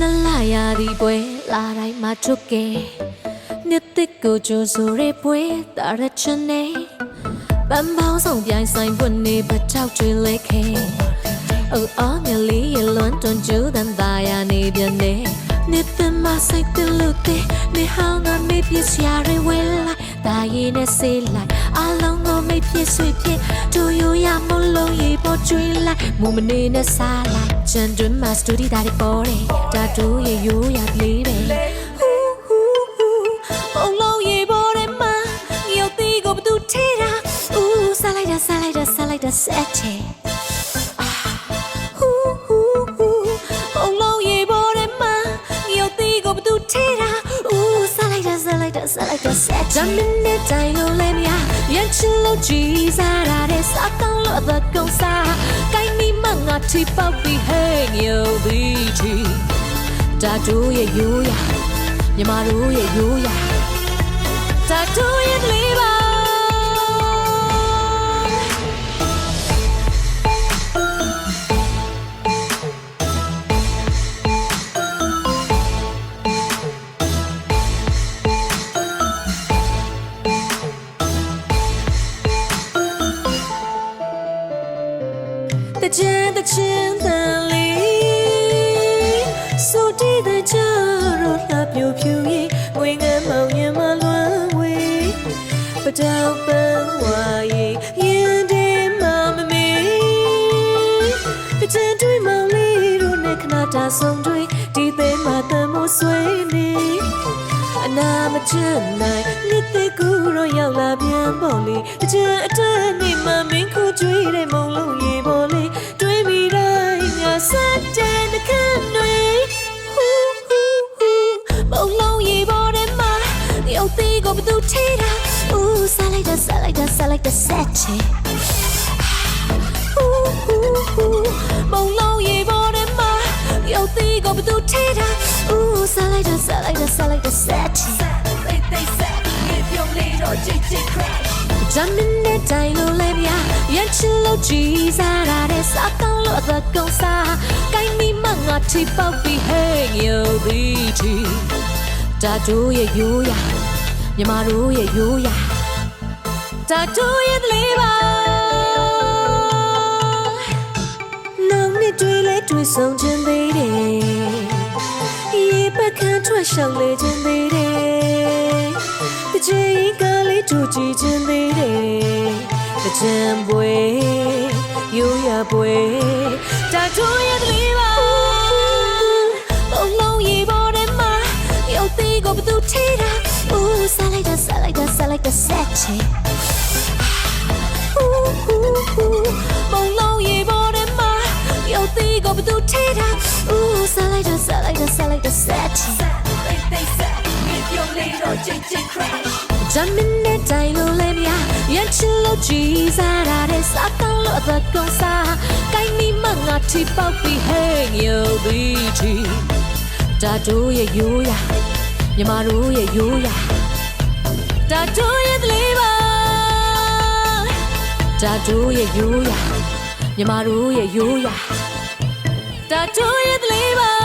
နလာရာဒီပွဲလာတိုင်းမှာထုတ်ကဲနှစ်သက်ကိုကြိုဆိုရဲပွဲတာရချင်နေပန်းပေါင်းဆောင်ပြိုင်ဆိုင်ပွနေပထောက်တွေလဲခဲအိုအော်ငလေးရလွန်တွန်ကျူတန်သားရနေပြန်နေနှစ်သက်မဆိုင်တလူတဲ့နေဟောင်းကမေးပြစရာတွေဝဲလိုက်ဒါရင်နဲ့ဆေးလိုက် အလုံးကိုမေးပြဆွေဖြစ်တို့ရရမလုံးရေပေါ်ကျွေးလိုက်မူမနေနဲ့စားလိုက်ချန်တွင်မှာစတူဒီဒါတွေပေါ်တယ်ဒါတို့ရရိုးရလေးပဲဟူးဟူးဟူးပုံလုံးရေပေါ်တယ်မှာငရုတ်သီးကိုဘသူထဲတာဦးစားလိုက်တာစားလိုက်တာစားလိုက်တာဆက်ချေဟူးဟူးဟူးပုံလုံးရေပေါ်တယ်မှာငရုတ်သီးကိုဘသူထဲတာဦးစားလိုက်တာစားလိုက်တာစားလိုက်တာဆက်ချေမင်းနဲ့တိုင်လို့လဲမရရန်ချင်လို့ကြ ည်စားရတဲ့စားကောင်းလို့အသက်ကုန်စားကိုင်းမိမငါထိပေါက်ပြီးဟဲ့ငရုတ်သီးချီတာတို့ရဲ့ရိုးရမြမတို့ရဲ့ရိုး ရတာတို့ရဲ့လေးပါတကြံတချင်တန်လေးဆိုတီးတဲ့ကြတော့လှပြူဖြူရင်ငွေငမ်းမောင်ရင်မလွမ်းဝေးပတောက်ပန်းဝါရင်ရင်ဒီမမမေတကြံတွေးမောင်လေးတို့နဲ့ခဏတာဆုံးတွေဒီသိမ်းမှာတမိုးဆွေးနေအနာမချင်နိုင်နှစ်သိကူတော့ရောက်လာပြန်ပေါ့လေတကြံအတက်နေမှမင်းခုကြွေးတဲ့မုံလုံးရေပေါ်လေ ဦးစားလိုက်တာစားလိုက်တာစားလိုက်တာဆက်ချေဟူးဟူးဟူးမုံလုံးရေပေါ်တယ်မှာရုပ်သီးကိုဘသူထဲတာဦးစားလိုက်တာစားလိုက်တာစားလိုက်တာဆက်ချီ They they said if your little JJ crash ဂျမ်းမင်းနဲ့တိုင်လို့လဲဗျာရန်ချစ်လို့ကြည်စားရတဲ့စားကောင်းလို့အသက်ကုန်စားကိုင်းမိမငါထိပေါက်ပြီးဟဲ့ငရုတ်သီးချီတာတို့ရဲ့ရိုးရမြမတို့ရဲ့ရိုးရ တာတို့ရဲ့လေးပါနောင်နှစ်တွေလဲတွေ့ဆုံခြင်းသေးတယ်ရေပကန်းထွက်ရှောက်လေခြင်းသေးတယ်တချင်ကလေးတို့ကြည့်ခြင်းသေးတယ်တချင်ပွဲရိုးရပွဲတာတို့ရဲ့တလေးပါပုံလုံးရေပေါ်တယ်မှာရုပ်သီးကိုဘသူထိတာဦးစားလိုက်တာစားလိုက်တာစားလိုက် ရုပ်သီးကိုဘသူထဲတာဦးစားလိုက်တာစားလိုက်တာစားလိုက်တာဆက်ချီ They they said if your little JJ crash ဂျမ်းမင်းနဲ့တိုင်လို့လဲမြာရန်ချစ်လို့ကြည်စားရတဲ့စားကောင်းလို့အသက်ကုန်စားကိုင်းမိမငါထိပေါက်ပြီးဟဲ့ငရုတ်သီးချီတာတို့ရဲ့ရိုးရမြမတို့ရဲ့ရိုးရတာတို့ရဲ့တလေးပါတာတို့ရဲ့ရိုးရမြမတို့ရဲ့ရိုးရ တာတို့ရဲ့တလေးပါ